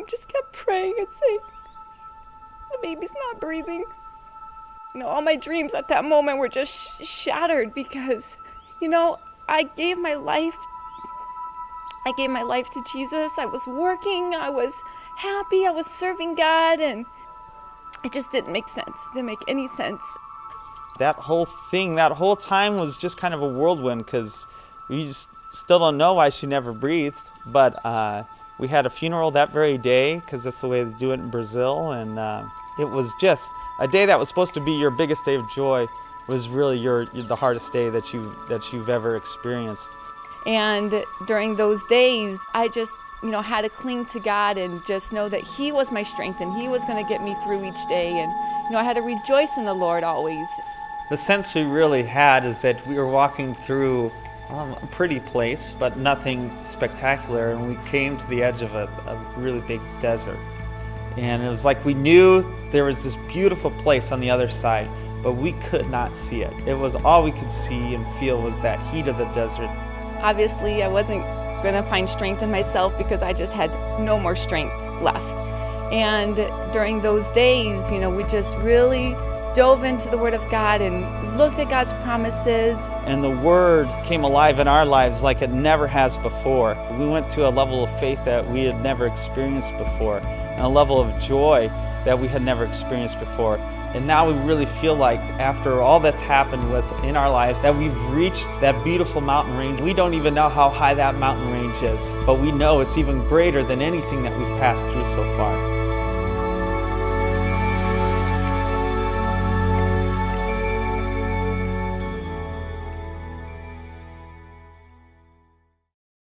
mom just kept praying and saying, the baby's not breathing. You know, all my dreams at that moment were just sh- shattered because, you know, I gave my life. I gave my life to Jesus. I was working. I was happy. I was serving God, and it just didn't make sense. It didn't make any sense. That whole thing, that whole time was just kind of a whirlwind because we just still don't know why she never breathed. But uh, we had a funeral that very day because that's the way they do it in Brazil, and uh, it was just a day that was supposed to be your biggest day of joy was really your the hardest day that you that you've ever experienced. And during those days, I just, you know, had to cling to God and just know that He was my strength and He was going to get me through each day. And, you know, I had to rejoice in the Lord always. The sense we really had is that we were walking through um, a pretty place, but nothing spectacular, and we came to the edge of a, a really big desert. And it was like we knew there was this beautiful place on the other side, but we could not see it. It was all we could see and feel was that heat of the desert. Obviously, I wasn't going to find strength in myself because I just had no more strength left. And during those days, you know, we just really dove into the Word of God and looked at God's promises. And the Word came alive in our lives like it never has before. We went to a level of faith that we had never experienced before, and a level of joy that we had never experienced before. And now we really feel like, after all that's happened with in our lives, that we've reached that beautiful mountain range. We don't even know how high that mountain range is, but we know it's even greater than anything that we've passed through so far.